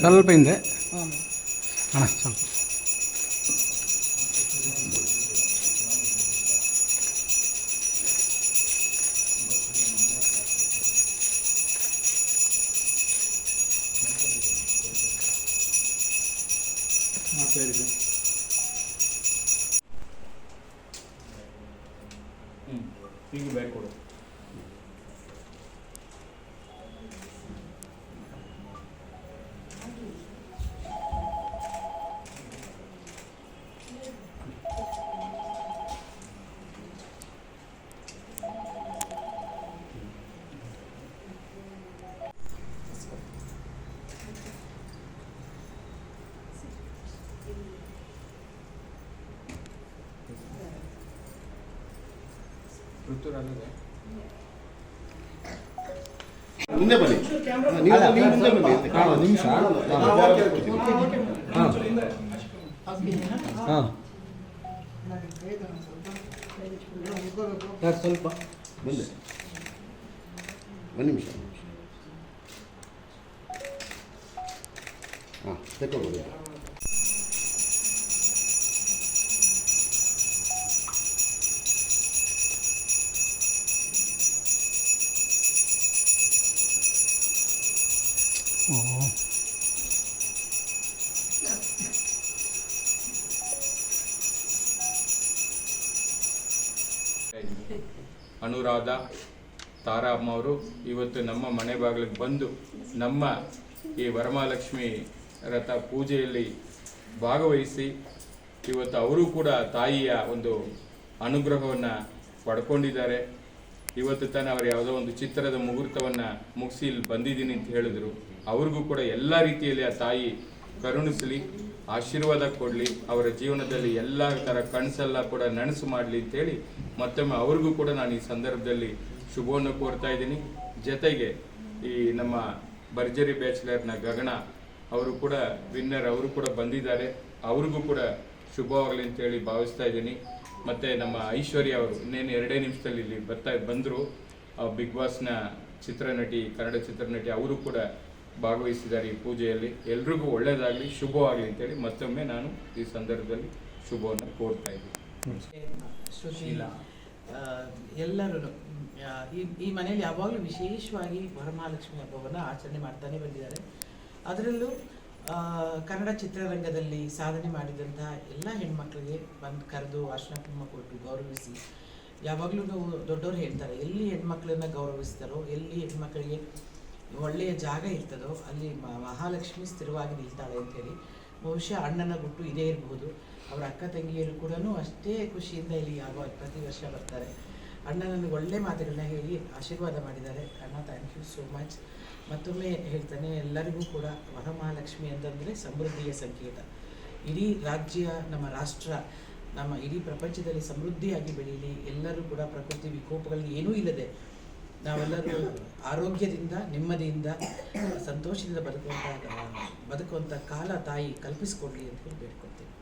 ಸ್ವಲ್ಪ ಹಿಂದೆ ಹಾಂ ಅಣ್ಣ ಸ್ವಲ್ಪ ಮಾಡ್ತಾ ಇದ್ದೀವಿ ಹ್ಞೂ ಈಗ ಬ್ಯಾಗ್ ಕೊಡು ಮುಂದೆ ಬನ್ನಿ. ನೀವು ನೀವು ಮುಂದೆ ಬನ್ನಿ ಕಾಣುವ ನಿಮಿಷ. ಹಾಂ. ಸ್ವಲ್ಪ? ಮುಂದೆ ಒಂದು ನಿಮಿಷ ಹಾಂ ತಗೊಳ್ಬೋದು ಓ ತಾರಾ ಅಮ್ಮ ಅವರು ಇವತ್ತು ನಮ್ಮ ಮನೆ ಬಾಗಿಲಿಗೆ ಬಂದು ನಮ್ಮ ಈ ವರಮಹಾಲಕ್ಷ್ಮಿ ರಥ ಪೂಜೆಯಲ್ಲಿ ಭಾಗವಹಿಸಿ ಇವತ್ತು ಅವರು ಕೂಡ ತಾಯಿಯ ಒಂದು ಅನುಗ್ರಹವನ್ನು ಪಡ್ಕೊಂಡಿದ್ದಾರೆ. ಇವತ್ತು ತಾನೆ ಅವರು ಯಾವುದೋ ಒಂದು ಚಿತ್ರದ ಮುಹೂರ್ತವನ್ನು ಮುಗಿಸಿ ಇಲ್ಲಿ ಬಂದಿದ್ದೀನಿ ಅಂತ ಹೇಳಿದ್ರು. ಅವ್ರಿಗೂ ಕೂಡ ಎಲ್ಲ ರೀತಿಯಲ್ಲಿ ಆ ತಾಯಿ ಕರುಣಿಸಲಿ, ಆಶೀರ್ವಾದ ಕೊಡಲಿ, ಅವರ ಜೀವನದಲ್ಲಿ ಎಲ್ಲ ಥರ ಕನಸೆಲ್ಲ ಕೂಡ ನನಸು ಮಾಡಲಿ ಅಂತೇಳಿ ಮತ್ತೊಮ್ಮೆ ಅವ್ರಿಗೂ ಕೂಡ ನಾನು ಈ ಸಂದರ್ಭದಲ್ಲಿ ಶುಭವನ್ನು ಕೋರ್ತಾ ಇದ್ದೀನಿ. ಜೊತೆಗೆ ಈ ನಮ್ಮ ಭರ್ಜರಿ ಬ್ಯಾಚುಲರ್ನ ಗಗನ ಅವರು ಕೂಡ ವಿನ್ನರ್, ಅವರು ಕೂಡ ಬಂದಿದ್ದಾರೆ. ಅವ್ರಿಗೂ ಕೂಡ ಶುಭವಾಗಲಿ ಅಂತೇಳಿ ಭಾವಿಸ್ತಾ ಇದ್ದೀನಿ. ಮತ್ತೆ ನಮ್ಮ ಐಶ್ವರ್ಯ ಅವರು ಇನ್ನೇನು ಎರಡೇ ನಿಮಿಷದಲ್ಲಿ ಇಲ್ಲಿ ಬರ್ತಾ ಬಂದರು. ಬಿಗ್ ಬಾಸ್ನ ಚಿತ್ರನಟಿ, ಕನ್ನಡ ಚಿತ್ರನಟಿ ಅವರು ಕೂಡ ಭಾಗವಹಿಸಿದ್ದಾರೆ ಈ ಪೂಜೆಯಲ್ಲಿ. ಎಲ್ರಿಗೂ ಒಳ್ಳೆಯದಾಗಲಿ ಶುಭವಾಗಲಿ ಅಂತೇಳಿ ಮತ್ತೊಮ್ಮೆ ನಾನು ಈ ಸಂದರ್ಭದಲ್ಲಿ ಶುಭವನ್ನು ಕೋರ್ತಾ ಇದ್ದೀನಿ. ಎಲ್ಲರೂ ಈ ಈ ಮನೆಯಲ್ಲಿ ಯಾವಾಗಲೂ ವಿಶೇಷವಾಗಿ ವರಮಹಾಲಕ್ಷ್ಮಿ ಹಬ್ಬವನ್ನು ಆಚರಣೆ ಮಾಡ್ತಾನೆ ಬಂದಿದ್ದಾರೆ. ಅದರಲ್ಲೂ ಕನ್ನಡ ಚಿತ್ರರಂಗದಲ್ಲಿ ಸಾಧನೆ ಮಾಡಿದಂತಹ ಎಲ್ಲ ಹೆಣ್ಮಕ್ಳಿಗೆ ಬಂದು ಕರೆದು ಅರ್ಶನ ಕುಂಕುಮ ಕೊಟ್ಟು ಗೌರವಿಸಿ. ಯಾವಾಗಲೂ ದೊಡ್ಡವರು ಹೇಳ್ತಾರೆ, ಎಲ್ಲಿ ಹೆಣ್ಮಕ್ಳನ್ನ ಗೌರವಿಸ್ತಾರೋ, ಎಲ್ಲಿ ಹೆಣ್ಮಕ್ಳಿಗೆ ಒಳ್ಳೆಯ ಜಾಗ ಇರ್ತದೋ, ಅಲ್ಲಿ ಮಹಾಲಕ್ಷ್ಮಿ ಸ್ಥಿರವಾಗಿ ನಿಲ್ತಾಳೆ ಅಂತೇಳಿ ಬಹುಶಃ ಅಣ್ಣನ ಗುಟ್ಟು ಇದೇ ಇರಬಹುದು. ಅವರ ಅಕ್ಕ ತಂಗಿಯರು ಕೂಡ ಅಷ್ಟೇ ಖುಷಿಯಿಂದ ಇಲ್ಲಿ ಯಾವ ಪ್ರತಿ ವರ್ಷ ಬರ್ತಾರೆ. ಅಣ್ಣ ನನಗೆ ಒಳ್ಳೆ ಮಾತುಗಳನ್ನ ಹೇಳಿ ಆಶೀರ್ವಾದ ಮಾಡಿದ್ದಾರೆ. ಅಣ್ಣ ಥ್ಯಾಂಕ್ ಯು ಸೋ ಮಚ್ ಮತ್ತೊಮ್ಮೆ ಹೇಳ್ತಾನೆ, ಎಲ್ಲರಿಗೂ ಕೂಡ ವರಮಹಾಲಕ್ಷ್ಮಿ ಅಂತಂದರೆ ಸಮೃದ್ಧಿಯ ಸಂಕೇತ. ಇಡೀ ರಾಜ್ಯ, ನಮ್ಮ ರಾಷ್ಟ್ರ, ನಮ್ಮ ಇಡೀ ಪ್ರಪಂಚದಲ್ಲಿ ಸಮೃದ್ಧಿಯಾಗಿ ಬೆಳೀಲಿ, ಎಲ್ಲರೂ ಕೂಡ ಪ್ರಕೃತಿ ವಿಕೋಪಗಳಿಗೆ ಏನೂ ಇಲ್ಲದೆ ನಾವೆಲ್ಲರೂ ಆರೋಗ್ಯದಿಂದ, ನೆಮ್ಮದಿಯಿಂದ, ಸಂತೋಷದಿಂದ ಬದುಕುವಂಥ ಬದುಕುವಂಥ ಕಾಲ ತಾಯಿ ಕಲ್ಪಿಸಿಕೊಡ್ಲಿ ಅಂತ ಹೇಳಿ ಬೇಡ್ಕೊಳ್ತೀನಿ.